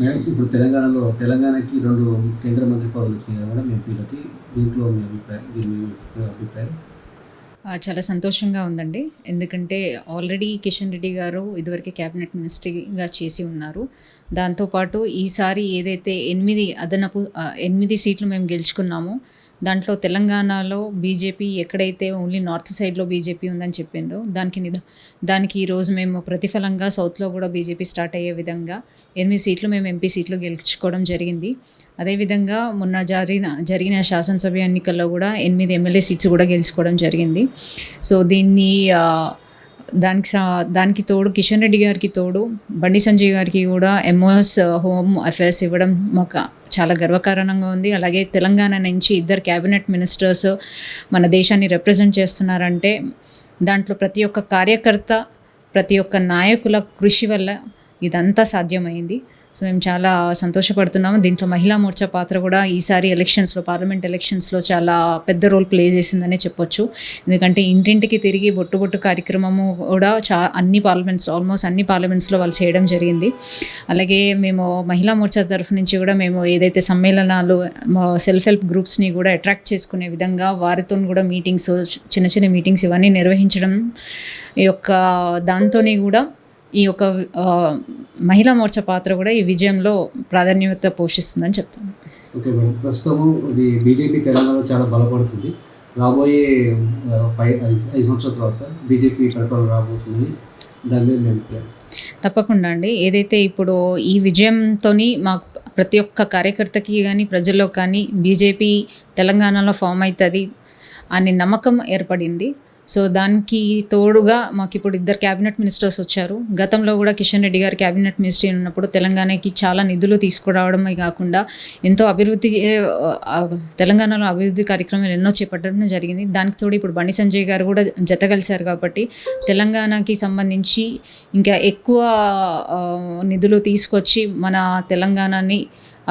Madam ఇప్పుడు తెలంగాణలో తెలంగాణకి రెండు కేంద్ర మంత్రి పదవులు వచ్చినాయి కదా మేడం ఎంపీలకి. దీంట్లో మీ అభిప్రాయం దీని అభిప్రాయం? చాలా సంతోషంగా ఉందండి. ఎందుకంటే ఆల్రెడీ కిషన్ రెడ్డి గారు ఇదివరకే క్యాబినెట్ మినిస్టర్గా చేసి ఉన్నారు. దాంతోపాటు ఈసారి ఏదైతే ఎనిమిది అదనపు ఎనిమిది సీట్లు మేము గెలుచుకున్నామో దాంట్లో తెలంగాణలో బీజేపీ ఎక్కడైతే ఓన్లీ నార్త్ సైడ్లో బీజేపీ ఉందని చెప్పిండో దానికి నిద దానికి ఈరోజు మేము ప్రతిఫలంగా సౌత్లో కూడా బీజేపీ స్టార్ట్ అయ్యే విధంగా ఎనిమిది సీట్లు మేము ఎంపీ సీట్లు గెలుచుకోవడం జరిగింది. అదేవిధంగా మొన్న జరిగిన జరిగిన శాసనసభ ఎన్నికల్లో కూడా ఎనిమిది ఎమ్మెల్యే సీట్స్ కూడా గెలుచుకోవడం జరిగింది. సో దీన్ని దానికి సా- దానికి తోడు కిషన్ రెడ్డి గారికి తోడు బండి సంజయ్ గారికి కూడా ఎంఓఎస్ హోమ్ అఫైర్స్ ఇవ్వడం మాకు చాలా గర్వకారణంగా ఉంది. అలాగే తెలంగాణ నుంచి ఇద్దరు క్యాబినెట్ మినిస్టర్స్ మన దేశాన్ని రిప్రజెంట్ చేస్తున్నారంటే దాంట్లో ప్రతి ఒక్క కార్యకర్త ప్రతి ఒక్క నాయకుల కృషి వల్ల ఇదంతా సాధ్యమైంది. సో మేము చాలా సంతోషపడుతున్నాము. దీంట్లో మహిళా మోర్చా పాత్ర కూడా ఈసారి ఎలక్షన్స్లో పార్లమెంట్ ఎలక్షన్స్లో చాలా పెద్ద రోల్ ప్లే చేసిందనే చెప్పొచ్చు. ఎందుకంటే ఇంటింటికి తిరిగి బొట్టు బొట్టు కార్యక్రమము కూడా చా అన్ని పార్లమెంట్స్ ఆల్మోస్ట్ అన్ని పార్లమెంట్స్లో వాళ్ళు చేయడం జరిగింది. అలాగే మేము మహిళా మోర్చా తరఫు నుంచి కూడా మేము ఏదైతే సమ్మేళనాలు సెల్ఫ్ హెల్ప్ గ్రూప్స్ని కూడా అట్రాక్ట్ చేసుకునే విధంగా వారితో కూడా మీటింగ్స్ చిన్న చిన్న మీటింగ్స్ ఇవన్నీ నిర్వహించడం ఈ యొక్క దాంతోనే కూడా ఈ యొక్క మహిళా మోర్చా పాత్ర కూడా ఈ విజయంలో ప్రాధాన్యత పోషిస్తుందని చెప్తాను. Okay madam. ప్రస్తుతం ఇది బీజేపీ తెలంగాణలో చాలా బలపడుతుంది. రాబోయే ఫైవ్ ఐదు సంవత్సరాల తర్వాత బీజేపీ పరిపాలన రాబోతుందని దాని మీద తప్పకుండా అండి. ఏదైతే ఇప్పుడు ఈ విజయంతో మాకు ప్రతి ఒక్క కార్యకర్తకి కానీ ప్రజల్లో కానీ బీజేపీ తెలంగాణలో ఫామ్ అవుతుంది అనే నమ్మకం ఏర్పడింది. సో దానికి తోడుగా మాకు ఇప్పుడు ఇద్దరు క్యాబినెట్ మినిస్టర్స్ వచ్చారు. గతంలో కూడా కిషన్ రెడ్డి గారు క్యాబినెట్ మినిస్టర్ ఉన్నప్పుడు తెలంగాణకి చాలా నిధులు తీసుకురావడమే కాకుండా ఎంతో అభివృద్ధి తెలంగాణలో అభివృద్ధి కార్యక్రమాలు ఎన్నో చేపట్టడం జరిగింది. దానికి తోడు ఇప్పుడు బండి సంజయ్ గారు కూడా జత కలిశారు కాబట్టి తెలంగాణకి సంబంధించి ఇంకా ఎక్కువ నిధులు తీసుకొచ్చి మన తెలంగాణని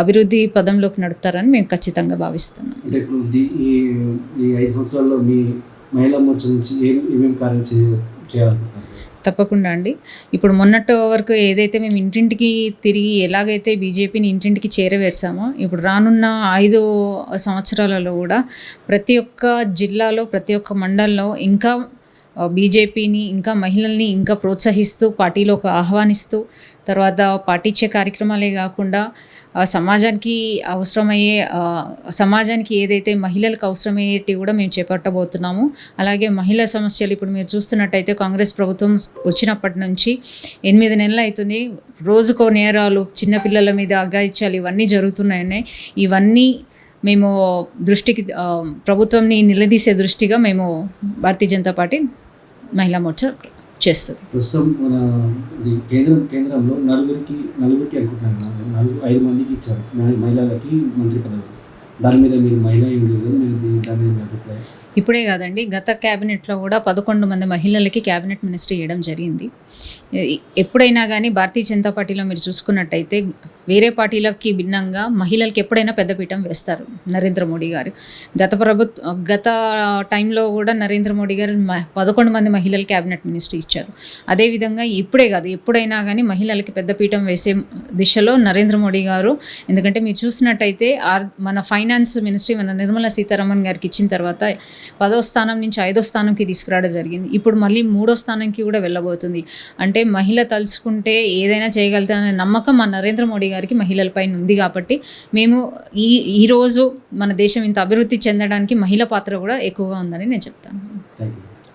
అభివృద్ధి పదంలోకి నడుపుతారని మేము ఖచ్చితంగా భావిస్తున్నాం. అంటే ఇప్పుడు ఈ ఐదు సంవత్సరాల్లో మీ మహిళా మోర్చా నుంచి ఏం ఏమేమి కార్యం చేయాలనుకుంటున్నారు? తప్పకుండా అండి. ఇప్పుడు మొన్నటి వరకు ఏదైతే మేము ఇంటింటికి తిరిగి ఎలాగైతే బీజేపీని ఇంటింటికి చేరవేర్చామో ఇప్పుడు రానున్న ఐదు సంవత్సరాలలో కూడా ప్రతి ఒక్క జిల్లాలో ప్రతి ఒక్క మండలంలో ఇంకా బీజేపీని ఇంకా మహిళల్ని ఇంకా ప్రోత్సహిస్తూ పార్టీలోకి ఆహ్వానిస్తూ తర్వాత పాటించే కార్యక్రమాలే కాకుండా సమాజానికి అవసరమయ్యే సమాజానికి ఏదైతే మహిళలకు అవసరమయ్యేటి కూడా మేము చేపట్టబోతున్నాము. అలాగే మహిళా సమస్యలు ఇప్పుడు మీరు చూస్తున్నట్టయితే కాంగ్రెస్ ప్రభుత్వం వచ్చినప్పటి నుంచి ఎనిమిది నెలలు అవుతుంది. రోజుకో నేరాలు చిన్నపిల్లల మీద అగాయిత్యాలు ఇవన్నీ జరుగుతున్నాయని. ఇవన్నీ మేము దృష్టికి ప్రభుత్వంని నిలదీసే దృష్టిగా మేము భారతీయ జనతా పార్టీ మహిళా మోర్చా చేస్తుంది. ప్రస్తుతం మన కేంద్రం కేంద్రంలో నలుగురికి నలుగురికి అనుకుంటున్నాను నలుగురు ఐదు మందికి ఇచ్చారు. మహి- మహిళలకి మంత్రి పదవులు దాని మీద మీరు మహిళా దాని మీద అభిప్రాయం? ఇప్పుడే కాదండి గత క్యాబినెట్లో కూడా పదకొండు మంది మహిళలకి క్యాబినెట్ మినిస్టర్ ఇవ్వడం జరిగింది. ఎప్పుడైనా కానీ భారతీయ జనతా పార్టీలో మీరు చూసుకున్నట్టయితే వేరే పార్టీలకి భిన్నంగా మహిళలకి ఎప్పుడైనా పెద్దపీఠం వేస్తారు నరేంద్ర మోడీ గారు. గత ప్రభుత్వ గత టైంలో కూడా నరేంద్ర మోడీ గారు పదకొండు మంది మహిళలు క్యాబినెట్ మినిస్టర్ ఇచ్చారు. అదేవిధంగా ఇప్పుడే కాదు ఎప్పుడైనా కానీ మహిళలకి పెద్దపీఠం వేసే దిశలో నరేంద్ర మోడీ గారు ఎందుకంటే మీరు చూసినట్టయితే ఆర్ మన ఫైనాన్స్ మినిస్ట్రీ మన నిర్మలా సీతారామన్ గారికి ఇచ్చిన తర్వాత పదో స్థానం నుంచి ఐదో స్థానంకి తీసుకురావడం జరిగింది. ఇప్పుడు మళ్ళీ మూడో స్థానంకి కూడా వెళ్ళబోతుంది. అంటే మహిళ తలుచుకుంటే ఏదైనా చేయగలుగుతాననే నమ్మకం మన నరేంద్ర మోడీ గారు గారికి మహిళలపైన ఉంది కాబట్టి మేము ఈ ఈరోజు మన దేశం ఇంత అభివృద్ధి చెందడానికి మహిళ పాత్ర కూడా ఎక్కువగా ఉందని నేను చెప్తాను. Thank you